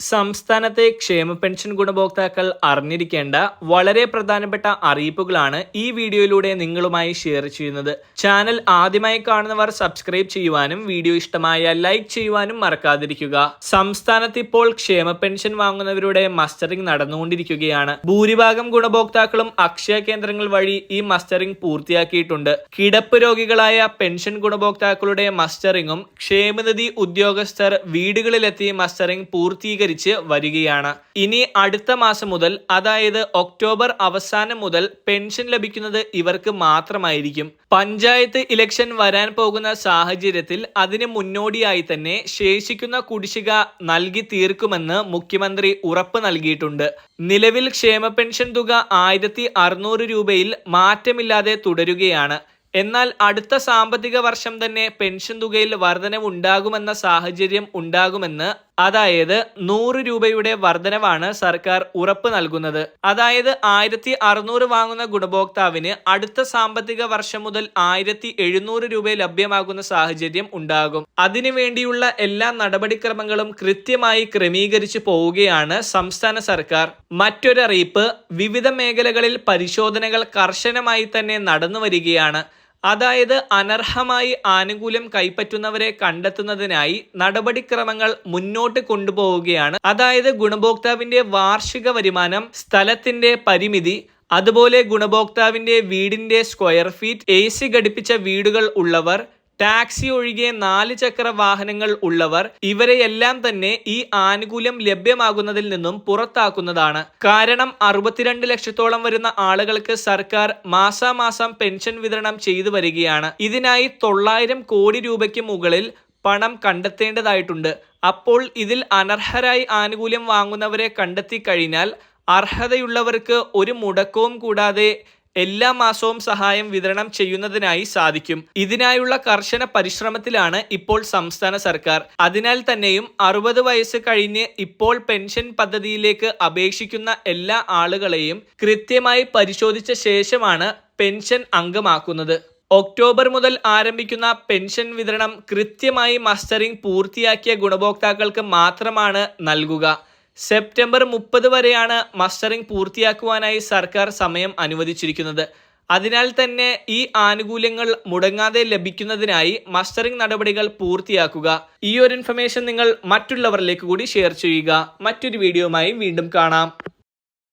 സംസ്ഥാനത്തെ ക്ഷേമ പെൻഷൻ ഗുണഭോക്താക്കൾ അറിഞ്ഞിരിക്കേണ്ട വളരെ പ്രധാനപ്പെട്ട അറിയിപ്പുകളാണ് ഈ വീഡിയോയിലൂടെ നിങ്ങളുമായി ഷെയർ ചെയ്യുന്നത്. ചാനൽ ആദ്യമായി കാണുന്നവർ സബ്സ്ക്രൈബ് ചെയ്യുവാനും വീഡിയോ ഇഷ്ടമായ ലൈക്ക് ചെയ്യുവാനും മറക്കാതിരിക്കുക. സംസ്ഥാനത്ത് ഇപ്പോൾ ക്ഷേമ പെൻഷൻ വാങ്ങുന്നവരുടെ മസ്റ്ററിംഗ് നടന്നുകൊണ്ടിരിക്കുകയാണ്. ഭൂരിഭാഗം ഗുണഭോക്താക്കളും അക്ഷയ കേന്ദ്രങ്ങൾ വഴി ഈ മസ്റ്ററിംഗ് പൂർത്തിയാക്കിയിട്ടുണ്ട്. കിടപ്പ് രോഗികളായ പെൻഷൻ ഗുണഭോക്താക്കളുടെ മസ്റ്ററിംഗും ക്ഷേമനിധി ഉദ്യോഗസ്ഥർ വീടുകളിലെത്തി മസ്റ്ററിംഗ് പൂർത്തീകരിച്ച് വരികയാണ്. ഇനി അടുത്ത മാസം മുതൽ അതായത് ഒക്ടോബർ അവസാനം മുതൽ പെൻഷൻ ലഭിക്കുന്നത് ഇവർക്ക് മാത്രമായിരിക്കും. പഞ്ചായത്ത് ഇലക്ഷൻ വരാൻ പോകുന്ന സാഹചര്യത്തിൽ അതിന് മുന്നോടിയായി തന്നെ ശേഷിക്കുന്ന കുടിശ്ശിക നൽകി തീർക്കുമെന്ന് മുഖ്യമന്ത്രി ഉറപ്പ് നൽകിയിട്ടുണ്ട്. നിലവിൽ ക്ഷേമ പെൻഷൻ തുക ആയിരത്തി രൂപയിൽ മാറ്റമില്ലാതെ തുടരുകയാണ്. എന്നാൽ അടുത്ത സാമ്പത്തിക വർഷം തന്നെ പെൻഷൻ തുകയിൽ വർധനവുണ്ടാകുമെന്ന സാഹചര്യം ഉണ്ടാകുമെന്ന് അതായത് നൂറ് രൂപയുടെ വർധനവാണ് സർക്കാർ ഉറപ്പ് നൽകുന്നത്. അതായത് ആയിരത്തി അറുന്നൂറ് വാങ്ങുന്ന ഗുണഭോക്താവിന് അടുത്ത സാമ്പത്തിക വർഷം മുതൽ ആയിരത്തി എഴുന്നൂറ് രൂപ ലഭ്യമാകുന്ന സാഹചര്യം ഉണ്ടാകും. അതിനുവേണ്ടിയുള്ള എല്ലാ നടപടിക്രമങ്ങളും കൃത്യമായി ക്രമീകരിച്ചു പോവുകയാണ് സംസ്ഥാന സർക്കാർ. മറ്റൊരറിയിപ്പ് വിവിധ മേഖലകളിൽ പരിശോധനകൾ കർശനമായി തന്നെ നടന്നു വരികയാണ് അതായത് അനർഹമായി ആനുകൂല്യം കൈപ്പറ്റുന്നവരെ കണ്ടെത്തുന്നതിനായി നടപടിക്രമങ്ങൾ മുന്നോട്ട് കൊണ്ടുപോവുകയാണ്. അതായത് ഗുണഭോക്താവിന്റെ വാർഷിക വരുമാനം സ്ഥലത്തിന്റെ പരിമിതി അതുപോലെ ഗുണഭോക്താവിന്റെ വീടിന്റെ സ്ക്വയർ ഫീറ്റ് എ സി ഘടിപ്പിച്ച വീടുകൾ ഉള്ളവർ ടാക്സി ഒഴികെ നാല് ചക്ര വാഹനങ്ങൾ ഉള്ളവർ ഇവരെയെല്ലാം തന്നെ ഈ ആനുകൂല്യം ലഭ്യമാകുന്നതിൽ നിന്നും പുറത്താക്കുന്നതാണ്. കാരണം അറുപത്തിരണ്ട് ലക്ഷത്തോളം വരുന്ന ആളുകൾക്ക് സർക്കാർ മാസാമാസം പെൻഷൻ വിതരണം ചെയ്തു വരികയാണ്. ഇതിനായി തൊള്ളായിരം കോടി രൂപയ്ക്ക് മുകളിൽ പണം കണ്ടെത്തേണ്ടതായിട്ടുണ്ട്. അപ്പോൾ ഇതിൽ അനർഹരായി ആനുകൂല്യം വാങ്ങുന്നവരെ കണ്ടെത്തി കഴിഞ്ഞാൽ അർഹതയുള്ളവർക്ക് ഒരു മുടക്കവും കൂടാതെ എല്ലാ മാസവും സഹായം വിതരണം ചെയ്യുന്നതിനായി സാധിക്കും. ഇതിനായുള്ള കർശന പരിശ്രമത്തിലാണ് ഇപ്പോൾ സംസ്ഥാന സർക്കാർ. അതിനാൽ തന്നെയും അറുപത് വയസ്സ് കഴിഞ്ഞ് ഇപ്പോൾ പെൻഷൻ പദ്ധതിയിലേക്ക് അപേക്ഷിക്കുന്ന എല്ലാ ആളുകളെയും കൃത്യമായി പരിശോധിച്ച ശേഷമാണ് പെൻഷൻ അംഗമാക്കുന്നത്. ഒക്ടോബർ മുതൽ ആരംഭിക്കുന്ന പെൻഷൻ വിതരണം കൃത്യമായി മസ്റ്ററിംഗ് പൂർത്തിയാക്കിയ ഗുണഭോക്താക്കൾക്ക് മാത്രമാണ് നൽകുക. സെപ്റ്റംബർ മുപ്പത് വരെയാണ് മസ്റ്ററിംഗ് പൂർത്തിയാക്കുവാനായി സർക്കാർ സമയം അനുവദിച്ചിരിക്കുന്നത്. അതിനാൽ തന്നെ ഈ ആനുകൂല്യങ്ങൾ മുടങ്ങാതെ ലഭിക്കുന്നതിനായി മസ്റ്ററിംഗ് നടപടികൾ പൂർത്തിയാക്കുക. ഈ ഒരു ഇൻഫർമേഷൻ നിങ്ങൾ മറ്റുള്ളവരിലേക്ക് കൂടി ഷെയർ ചെയ്യുക. മറ്റൊരു വീഡിയോയുമായി വീണ്ടും കാണാം.